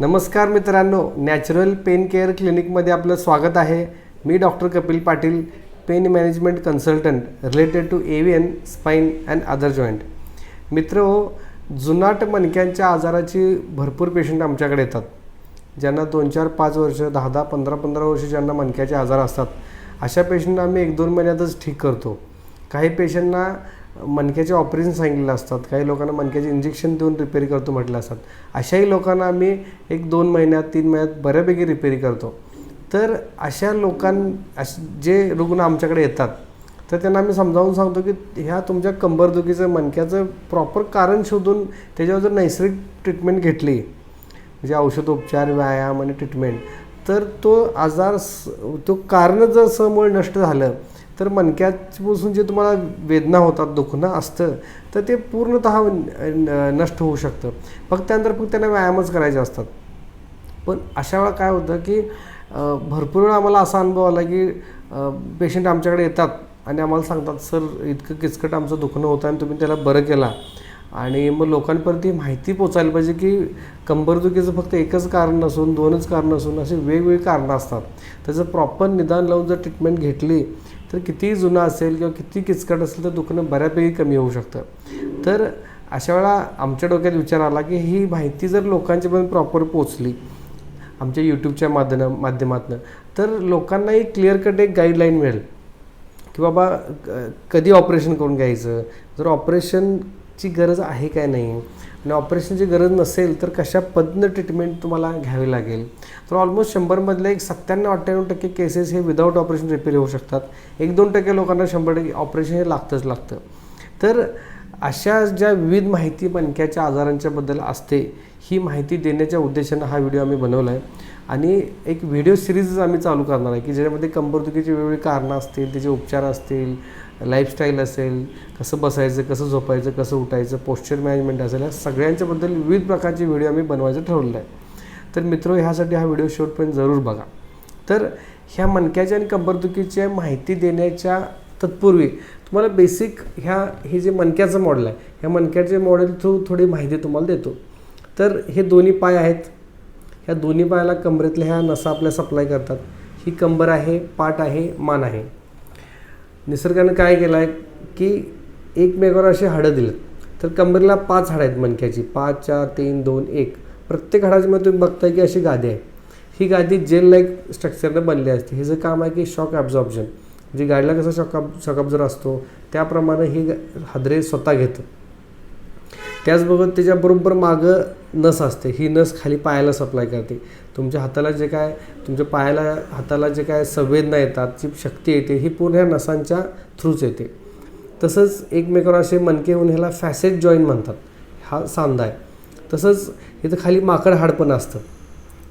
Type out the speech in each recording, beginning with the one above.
नमस्कार मित्रांनो natural pen care क्लिनिकमध्ये आपलं स्वागत आहे. मी doctor Kapil Patil pain management consultant related to avian spine and other joint. मित्र हो जुनाट मणक्यांच्या आजाराची भरपूर पेशंट आमच्याकडे येतात ज्यांना दोन चार पाच वर्ष दहा दहा पंधरा पंधरा वर्ष ज्यांना मणक्याचे आजार असतात. अशा पेशंटना आम्ही एक दोन महिन्यातच ठीक करतो. काही पेशंटना मणक्याचे ऑपरेशन सांगितलेलं असतात. काही लोकांना मणक्याचे इंजेक्शन देऊन रिपेअर करतो म्हटलं असतात. अशाही लोकांना आम्ही एक दोन महिन्यात तीन महिन्यात बऱ्यापैकी रिपेअर करतो. तर अशा लोकां अश जे रुग्ण आमच्याकडे येतात तर त्यांना आम्ही समजावून सांगतो की ह्या तुमच्या कंबरदुखीचं मणक्याचं प्रॉपर कारण शोधून त्याच्यावर जर नैसर्गिक ट्रीटमेंट घेतली म्हणजे औषधोपचार व्यायाम आणि ट्रीटमेंट तर तो आजार स तो कारण जर समूळ नष्ट झालं तर मणक्यापासून जे तुम्हाला वेदना होतात दुखणं असतं तर ते पूर्णत नष्ट होऊ शकतं. फक्त त्यानंतर फक्त त्यांना व्यायामच करायचे असतात. पण अशा वेळा काय होतं की भरपूर वेळा आम्हाला असा अनुभव आला की पेशंट आमच्याकडे येतात आणि आम्हाला सांगतात सर इतकं किचकट आमचं दुखणं होतं आणि तुम्ही त्याला बरं केला. आणि मग लोकांपर्यंत ही माहिती पोचायला पाहिजे की कंबरदुखीचं फक्त एकच कारण नसून दोनच कारण नसून असे वेगवेगळी कारणं असतात. त्याचं प्रॉपर निदान लावून जर ट्रीटमेंट घेतली तर कितीही जुनं असेल किंवा किती किचकट असेल तर दुखणं बऱ्यापैकी कमी होऊ शकतं. तर अशा वेळा आमच्या डोक्यात विचार आला की ही माहिती जर लोकांच्यापर्यंत प्रॉपर पोचली आमच्या यूट्यूबच्या माध्यम माध्यमातून तर लोकांना एक क्लिअर कट एक गाईडलाईन मिळेल की बाबा क- कधी ऑपरेशन करून घ्यायचं? जर ऑपरेशन ची गरज आहे काय नाही? आणि ऑपरेशनची गरज नसेल तर कशा पद्धतीनं ट्रीटमेंट तुम्हाला घ्यावी लागेल? तर ऑलमोस्ट शंभरमधले एक सत्त्याण्णव अठ्ठ्याण्णव टक्के केसेस हे विदाऊट ऑपरेशन रिपेअर होऊ शकतात. एक दोन टक्के लोकांना शंभर टक्के ऑपरेशन हे लागतंच लागतं. तर अशा ज्या विविध माहिती मणक्याच्या आजारांच्याबद्दल असते ही माहिती देण्याच्या उद्देशानं हा व्हिडिओ आम्ही बनवला आहे आणि एक व्हिडिओ सिरीजच आम्ही चालू करणार आहे की ज्याच्यामध्ये कंबरदुखीची वेगवेगळी कारणं असतील त्याचे उपचार असतील लाईफस्टाईल असेल कसं बसायचं कसं झोपायचं कसं उठायचं पोश्चर मॅनेजमेंट असेल या सगळ्यांच्याबद्दल विविध प्रकारचे व्हिडिओ आम्ही बनवायचं ठरवलं आहे. तर मित्र ह्यासाठी हा व्हिडिओ शेवटपर्यंत जरूर बघा. तर ह्या मणक्याच्या आणि कंबरदुखीच्या माहिती देण्याच्या तत्पूर्वी तुम्हाला बेसिक ह्या हे जे मणक्याचं मॉडेल आहे ह्या मणक्याचे मॉडेल थ्रू थोडी माहिती तुम्हाला देतो. तर हे दोन्ही पाय आहेत. ह्या दोन्ही पायाला कमरेतल्या ह्या नसा आपल्या सप्लाय करतात. ही कंबर आहे पाठ आहे मान आहे. निसर्गानं काय केलं आहे की एकमेकावर असे हाडं दिलं तर कंबरेला पाच हाडं आहेत मणक्याची पाच चार तीन दोन एक. प्रत्येक हाडाच्यामध्ये तुम्ही बघताय की अशी गादी आहे. ही गादी जेल लाईक स्ट्रक्चरनं बनली असते. हे जे काम आहे की शॉक ॲब्झॉर्प्शन म्हणजे गाडीला कसं शॉक शॉक जर असतो त्याप्रमाणे ही हादरे स्वतः घेतं. त्याचबरोबर त्याच्याबरोबर मागं नस असते. ही नस खाली पायाला सप्लाय करते. तुमच्या हाताला जे काय तुमच्या पायाला हाताला जे काय संवेदना येतात जी शक्ती येते ही पूर्ण ह्या नसांच्या थ्रूच येते. तसंच एकमेकावर असे मनके होऊन ह्याला फॅसेट जॉईन म्हणतात. हा सांधा आहे. तसंच इथं खाली माकड हाड पण असतं.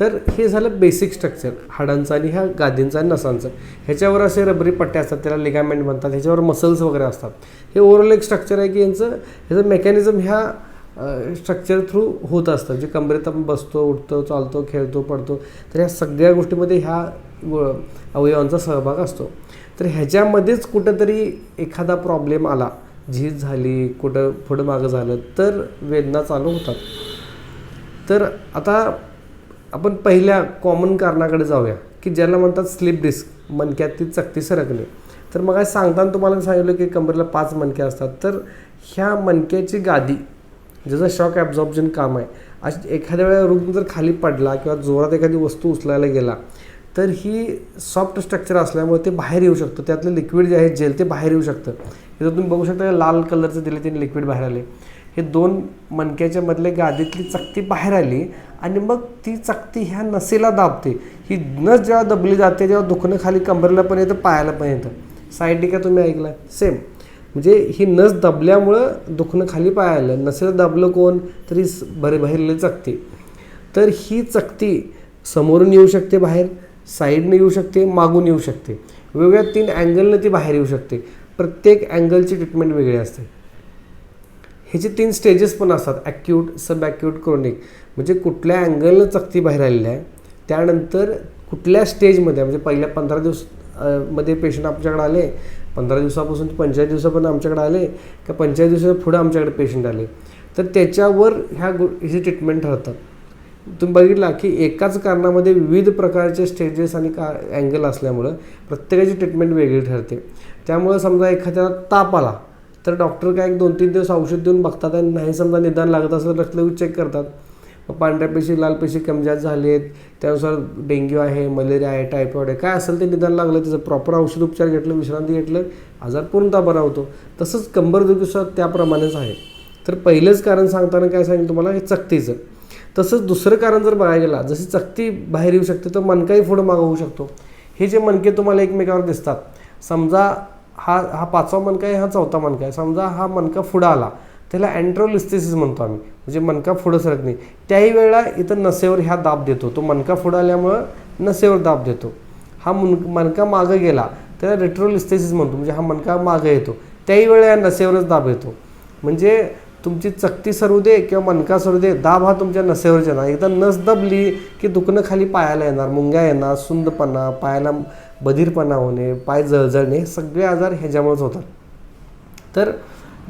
तर हे झालं बेसिक स्ट्रक्चर हाडांचं आणि ह्या गादींचं आणि नसांचं. ह्याच्यावर असे रबरी पट्टे असतात त्याला लिगामेंट म्हणतात ह्याच्यावर मसल्स वगैरे असतात. हे ओव्हरऑल एक स्ट्रक्चर आहे की यांचं ह्याचं मेकॅनिझम ह्या स्ट्रक्चर थ्रू होत असतं. जे कमरेत आपण बसतो उठतो चालतो खेळतो पडतो तर ह्या सगळ्या गोष्टीमध्ये ह्या व- अवयवांचा सहभाग असतो. तर ह्याच्यामध्येच कुठंतरी एखादा प्रॉब्लेम आला झीज झाली कुठं पुढं मागं झालं तर वेदना चालू होतात. तर आता आपण पहिल्या कॉमन कारणाकडे जाऊया की ज्याला म्हणतात स्लिप डिस्क मणक्यातील चकती सरकणे तर मग आज सांगताना तुम्हाला सांगितलं की कमरेला पाच मणके असतात. तर ह्या मणक्याची गादी ज्याचं शॉक ॲब्झॉर्प्शन काम आहे अशी एखाद्या वेळेला रुग्ण जर खाली पडला किंवा जोरात एखादी वस्तू उचलायला गेला तर ही सॉफ्ट स्ट्रक्चर असल्यामुळे ते बाहेर येऊ शकतं. त्यातलं लिक्विड जे आहे जेल ते बाहेर येऊ शकतं. इथं तुम्ही बघू शकता लाल कलरचं दिले ते लिक्विड बाहेर आले. हे दोन मणक्याच्या मधले गादीतली चकती बाहेर आली आणि मग ती चकती ह्या नसेला दाबते. ही नस जेव्हा दबली जाते तेव्हा दुखणं खाली कंबरला पण येतं पायाला पण येतं. सायटिका तुम्ही ऐकला? सेम म्हणजे ही नस दबल्यामुळं दुखणं खाली पाय आलं. नसेला दाबलं कोण? तरी बरे बाहेरले चकती. तर ही चकती समोरून येऊ शकते बाहेर साईडने येऊ शकते मागून येऊ शकते. वेगवेगळ्या तीन अँगलनं ती बाहेर येऊ शकते. प्रत्येक अँगलची ट्रीटमेंट वेगळी असते. ह्याचे तीन स्टेजेस पण असतात. ॲक्यूट सब ॲक्यूट क्रोनिक म्हणजे कुठल्या अँगलनं चकती बाहेर आलेली आहे त्यानंतर कुठल्या स्टेजमध्ये म्हणजे पहिल्या पंधरा दिवसमध्ये पेशंट आमच्याकडे आले पंधरा दिवसापासून पंचेचाळीस दिवसापर्यंत आमच्याकडे आले का पंचेचाळीस दिवसाच्या पुढे आमच्याकडे पेशंट आले? तर त्याच्यावर ह्या गो ह्याची ट्रीटमेंट ठरतात. तुम्ही बघितला की एकाच कारणामध्ये विविध प्रकारचे स्टेजेस आणि का अँगल असल्यामुळं प्रत्येकाची ट्रीटमेंट वेगळी ठरते. त्यामुळं समजा एखाद्याला ताप आला तर डॉक्टर काय एक दोन तीन दिवस औषध देऊन बघतात आणि नाही समजा निदान लागत असेल रक्त चेक करतात. मग पांढऱ्या पेशी लाल पेशी कमजात झाले आहेत त्यानुसार डेंग्यू आहे मलेरिया आहे टायफॉईड आहे काय असेल ते निदान लागलं त्याचं प्रॉपर औषध उपचार घेतलं विश्रांती घेतलं आजार पूर्णतः बरा होतो. तसंच कंबरदुखीसुद्धा त्याप्रमाणेच आहे. तर पहिलंच कारण सांगताना काय सांगेल तुम्हाला? हे चकतीचं. तसंच दुसरं कारण जर बघायला गेला जशी चकती बाहेर येऊ शकते तर मनकाही पुढं मागं होऊ शकतो. हे जे मनके तुम्हाला एकमेकावर दिसतात समजा हा हा पाचवा मणका आहे हा चौथा मणका आहे. समजा हा मणका पुढं आला त्याला अँट्रोलिस्थेसिस म्हणतो आम्ही. म्हणजे मणका पुढं सरकणे त्याही वेळेला इथं नसेवर ह्या दाब देतो. तो मणका पुढं आल्यामुळं नसेवर दाब देतो. हा मुन मणका मागं गेला त्याला रेट्रोलिस्थेसिस म्हणतो. म्हणजे हा मणका मागं येतो. त्याही वेळेला या नसेवरच दाब येतो. म्हणजे तुमची चकती सरू दे किंवा मणका सरू दे दाब हा तुमच्या नसेवरच येणार. एकदा नस दबली की दुखणं खाली पायाला येणार मुंग्या येणार सुंदपणा पायाला बधीरपणा होणे पाय जळजळणे हे सगळे आजार ह्याच्यामुळेच होतात. तर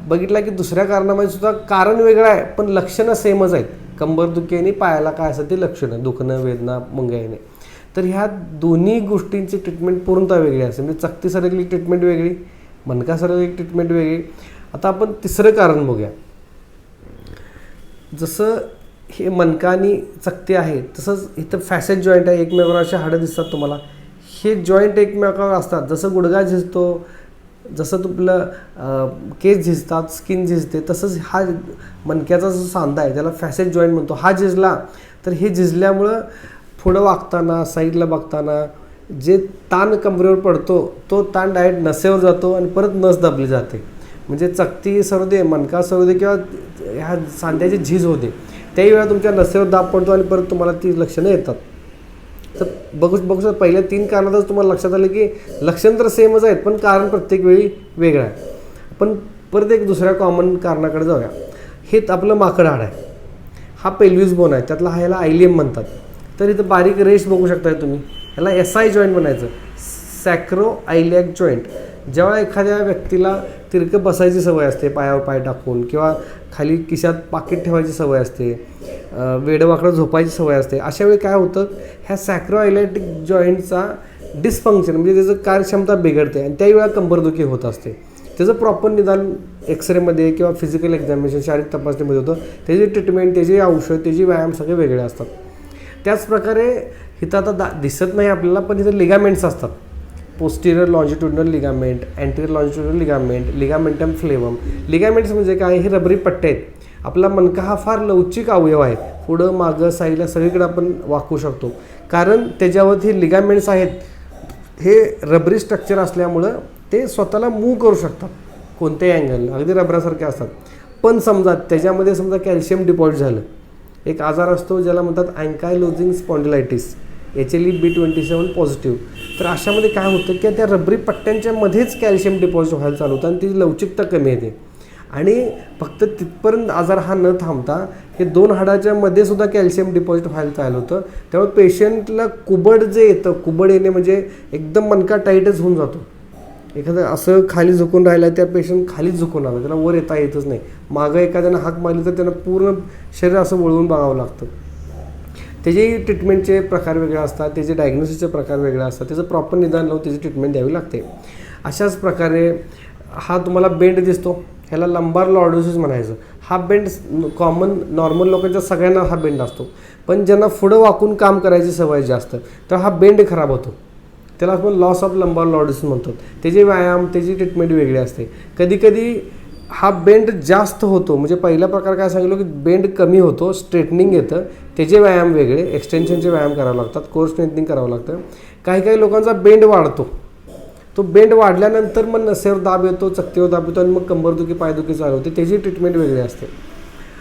बघितलं की दुसऱ्या कारणामध्ये सुद्धा कारण वेगळं आहे पण लक्षणं सेमच आहेत. कंबरदुखी आणि पायाला काय असं ते लक्षणं दुखणं वेदना मुंग्या येणे तर ह्या दोन्ही गोष्टींची ट्रीटमेंट पूर्णतः वेगळी असते. म्हणजे चकती सरकली ट्रीटमेंट वेगळी मनका सरकली ट्रीटमेंट वेगळी. आता आपण तिसरं कारण बघूया. जसं हे मनका आणि चकती आहे तसंच इथं फॅसेज जॉईंट आहे एकमेकावर अशी हाडं दिसतात तुम्हाला. हे जॉईंट एकमेकावर असतात. जसं गुडघा झिजतो जसं तुपलं केस झिजतात स्किन झिजते तसंच हा मणक्याचा जो सांधा आहे त्याला फॅसेज जॉईंट म्हणतो. हा झिजला तर हे झिजल्यामुळं पुढं वागताना साईडला बघताना जे ताण कमरेवर पडतो तो ताण डायरेक्ट नसेवर जातो आणि परत नस दाबली जाते. म्हणजे चकती सरू दे मणका सरू दे किंवा ह्या सांध्याची झीज होते त्याही वेळा तुमच्या नसेवर दाब पडतो आणि परत तुम्हाला ती लक्षणं येतात. तर बघू बघू शकता पहिल्या तीन कारणातच तुम्हाला लक्षात आलं की लक्षण तर सेमच आहेत पण कारण प्रत्येक वेळी वेगळं आहे. पण परत एक दुसऱ्या कॉमन कारणाकडे जाऊया. हे आपलं माकड हाड आहे. हा पेल्व्हिस बोन आहे. त्यातला हा ह्याला आयलियम म्हणतात. तर इथं बारीक रेश बघू शकताय तुम्ही. ह्याला एस आय जॉईंट म्हणायचं. सॅक्रो आयलॅक जॉईंट जेव्हा एखाद्या व्यक्तीला तिरकं बसायची सवय असते पायावर पाय टाकून किंवा खाली खिशात पाकिट ठेवायची सवय असते वेडवाकडं झोपायची सवय असते अशा वेळी काय होतं ह्या सॅक्रोआयलॅटिक जॉईंटचा डिस्फंक्शन म्हणजे त्याचं कार्यक्षमता बिघडते आणि त्याही वेळा कंबरदुखी होत असते. त्याचं प्रॉपर निदान एक्सरेमध्ये किंवा फिजिकल एक्झामिनेशन शारीरिक तपासणीमध्ये होतं त्याची ट्रीटमेंट त्याची औषध त्याची व्यायाम सगळे वेगळे असतात. त्याचप्रकारे हिथं आता दा दिसत नाही आपल्याला पण इथं लिगामेंट्स असतात. Posterior longitudinal ligament anterior longitudinal ligament ligamentum flavum ligaments म्हणजे काय? हे रबरी पट्टे आहेत. आपला मणका हा फार लवचिक अवयव आहे. पुढं मागं साईडला सगळीकडे आपण वाकू शकतो. कारण त्याच्यावरती लिगामेंट्स आहेत. हे रबरी स्ट्रक्चर असल्यामुळं ते स्वतःला मूव्ह करू शकतात. कोणत्याही अँगल अगदी रबरासारखे असतात. पण समजा त्याच्यामध्ये समजा कॅल्शियम डिपॉझिट झालं. एक आजार असतो ज्याला म्हणतात ankylosing spondylitis H L E B twenty seven positive तर अशामध्ये काय होतं की त्या रबरी पट्ट्यांच्या मध्येच कॅल्शियम डिपॉझिट व्हायला चालू होतं आणि ती लवचिकता कमी येते. आणि फक्त तिथपर्यंत आजार हा न थांबता हे दोन हाडाच्या मध्ये सुद्धा कॅल्शियम डिपॉझिट व्हायला चालू होतं. त्यामुळे पेशंटला कुबड जे येतं कुबड येणे म्हणजे एकदम मनका टाईटच होऊन जातो. एखादं असं खाली झुकून राहिलं त्या पेशंट खालीच झुकून आलं त्याला वर येता येतच नाही. मागं एखाद्यानं हाक मारली तर त्यांना पूर्ण शरीर असं वळवून बघावं लागतं. त्याचे ट्रीटमेंटचे प्रकार वेगळे असतात त्याचे डायग्नोसिसचे प्रकार वेगळे असतात त्याचं प्रॉपर निदान लावून त्याची ट्रीटमेंट द्यावी लागते. अशाच प्रकारे हा तुम्हाला बेंड दिसतो. ह्याला लंबार लॉर्डोसिस म्हणायचं. हा बेंड कॉमन नॉर्मल लोकांच्या सगळ्यांना हा बेंड असतो. पण ज्यांना पुढं वाकून काम करायची सवय जास्त तर हा बेंड खराब होतो. त्याला आपण लॉस ऑफ लंबार लॉर्डोसिस म्हणतो. त्याचे व्यायाम त्याची ट्रीटमेंट वेगळी असते. कधीकधी हा बेंड जास्त होतो. म्हणजे पहिला प्रकार काय सांगितलं की बेंड कमी होतो स्ट्रेटनिंग येतं. त्याचे व्यायाम वेगळे एक्सटेन्शनचे व्यायाम करावे लागतात कोर स्ट्रेंथनिंग करावं लागतं. काही काही लोकांचा बेंड वाढतो. तो बेंड वाढल्यानंतर मग नसेवर दाब येतो चकतीवर दाब येतो आणि मग कंबरदुखी पायदुखी चालू होते. त्याची ट्रीटमेंट वेगळी असते.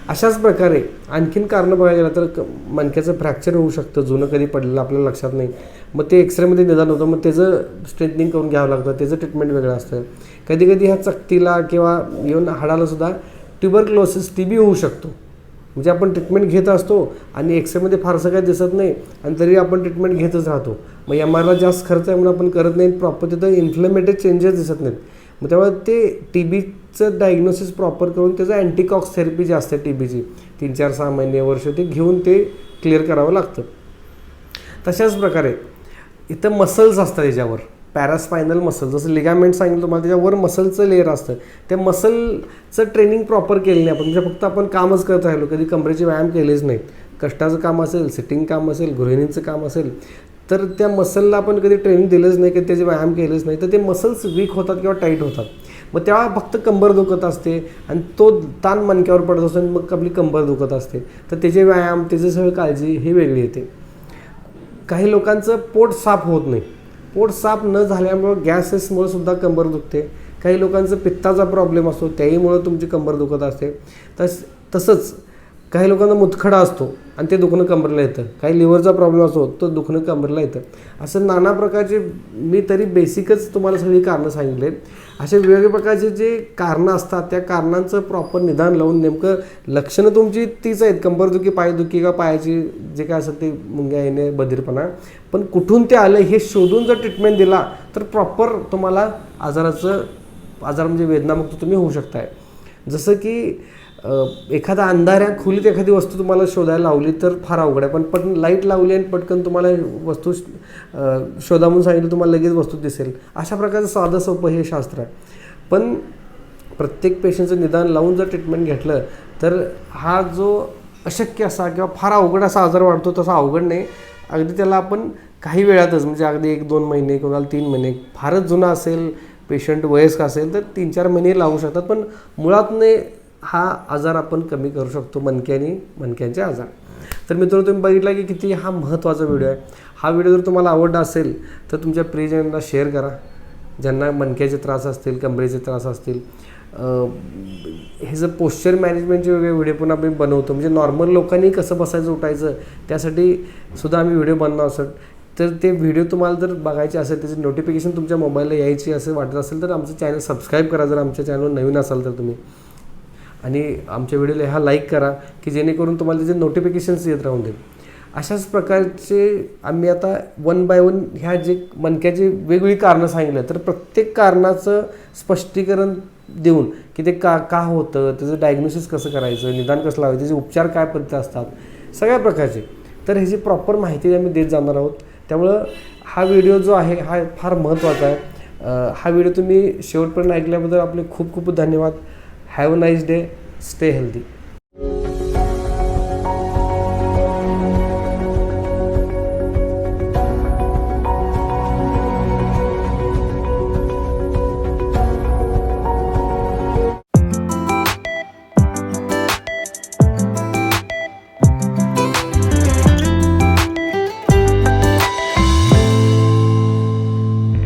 अशाच प्रकारे आणखीन कारणं बघायला गेलं तर क मणक्याचं फ्रॅक्चर होऊ शकतं जुनं कधी पडलेलं आपल्याला लक्षात नाही. मग ते एक्सरेमध्ये निदान होतं मग त्याचं स्ट्रेटनिंग करून घ्यावं लागतं त्याचं ट्रीटमेंट वेगळं असतं. कधी कधी ह्या चकतीला किंवा येऊन हाडालासुद्धा ट्युबरक्लोसिस टी बी होऊ शकतो. म्हणजे आपण ट्रीटमेंट घेत असतो आणि एक्सरेमध्ये फारसं काही दिसत नाही आणि तरी आपण ट्रीटमेंट घेतच राहतो. मग एम आरला जास्त खर्च आहे म्हणून आपण करत नाही. प्रॉपर तिथं इन्फ्लेमेटेड चेंजेस दिसत नाहीत. मग त्यामुळे ते टी बीचं डायग्नोसिस प्रॉपर करून त्याचं अँटीकॉक्स थेरपी जी असते टी बीची तीन चार सहा महिने वर्ष ते घेऊन ते क्लिअर करावं लागतं. तशाच प्रकारे इथं मसल्स असतात याच्यावर. पॅरास्पायनल मसल जसं लिगामेंट सांगितलं तुम्हाला त्याच्यावर मसलचं लेअर असतं. त्या मसलचं ट्रेनिंग प्रॉपर केलं नाही आपण. म्हणजे फक्त आपण कामच करत राहिलो. कधी कमरेचे व्यायाम केलेच नाहीत कष्टाचं काम असेल सिटिंग काम असेल गृहिणींचं काम असेल तर त्या मसलला आपण कधी ट्रेनिंग दिलंच नाही कधी त्याचे व्यायाम केलेच नाही तर ते मसल्स वीक होतात किंवा टाईट होतात. मग तेव्हा फक्त कंबर दुखत असते आणि तो ताण मणक्यावर पडत असतो आणि मग आपली कंबर दुखत असते. तर त्याचे व्यायाम त्याची सगळी काळजी ही वेगळी येते. काही लोकांचं पोट साफ होत नाही. पोट साफ न झाल्यामुळं गॅसेसमुळे सुद्धा कंबर दुखते. काही लोकांचं पित्ताचा प्रॉब्लेम असतो त्याहीमुळं तुमची कंबर दुखत असते. तस तसंच काही लोकांना मुतखडा असतो. आणि ते दुखणं कंबरला येतं. काही लिव्हरचा प्रॉब्लेम असतो तो दुखणं कंबरला येतं. असं नाना प्रकारचे मी तरी बेसिकच तुम्हाला सगळी कारणं सांगितले. असे वेगवेगळ्या प्रकारचे जे कारणं असतात त्या कारणांचं प्रॉपर निदान लावून नेमकं लक्षणं तुमची तीच आहेत. कंबरदुखी पायदुखी का पायाची जे काय असं ते मुंग्या येणे बधीरपणा. पण कुठून ते आलं हे शोधून जर ट्रीटमेंट दिला तर प्रॉपर तुम्हाला आजाराचं आजार म्हणजे वेदनामुक्त तुम्ही होऊ शकताय. जसं की एखादा अंधाऱ्या खोलीत एखादी वस्तू तुम्हाला शोधायला लावली तर फार अवघड आहे. पण पटकन लाइट लावली आणि पटकन तुम्हाला वस्तू शोधा म्हणून सांगितलं तुम्हाला लगेच वस्तू दिसेल. अशा प्रकारचं साधं सोपं हे शास्त्र आहे. पण प्रत्येक पेशंटचं निदान लावून जर ट्रीटमेंट घेतलं तर हा जो अशक्य असा किंवा फार अवघड असा आजार वाढतो तसा अवघड नाही. अगदी त्याला आपण काही वेळातच म्हणजे अगदी एक दोन महिने कोणाला तीन महिने फारच जुना असेल पेशंट वयस्क असेल तर तीन चार महिने लावू शकतात. पण मुळातने हा आजार आपण कमी करू शकतो मणक्यानी मणक्यांचे आजार. तर मित्रांनो तुम्ही बघितला की किती हा महत्त्वाचा व्हिडिओ आहे. हा व्हिडिओ जर तुम्हाला आवडला असेल तर तुमच्या प्रियजनांना शेअर करा. ज्यांना मणक्याचे त्रास असतील कमरेचे त्रास असतील. हे जर पोश्चर मॅनेजमेंटचे वेगळे व्हिडिओ पण आम्ही बनवतो. म्हणजे नॉर्मल लोकांनी कसं बसायचं उठायचं त्यासाठी सुद्धा आम्ही व्हिडिओ बनणार असतो तर ते व्हिडिओ तुम्हाला जर बघायचे असेल त्याची नोटिफिकेशन तुमच्या मोबाईलला यायची असं वाटत असेल तर आमचं चॅनल सबस्क्राईब करा. जर आमच्या चॅनलवर नवीन असाल तर तुम्ही. आणि आमच्या व्हिडिओला ह्या लाईक करा की जेणेकरून तुम्हाला त्याचे नोटिफिकेशन्स येत राहून देईल. अशाच प्रकारचे आम्ही आता वन बाय वन ह्या जे मनक्याची वेगवेगळी कारणं सांगितलं तर प्रत्येक कारणाचं स्पष्टीकरण देऊन की ते का का होतं त्याचं डायग्नोसिस कसं करायचं निदान कसं लावायचं त्याचे उपचार काय पद्धती असतात सगळ्या प्रकारचे. तर ह्याची प्रॉपर माहिती आम्ही देत जाणार आहोत. त्यामुळं हा व्हिडिओ जो आहे हा फार महत्त्वाचा आहे. हा व्हिडिओ तुम्ही शेवटपर्यंत ऐकल्याबद्दल आपले खूप खूप धन्यवाद. Have a nice day. Stay healthy.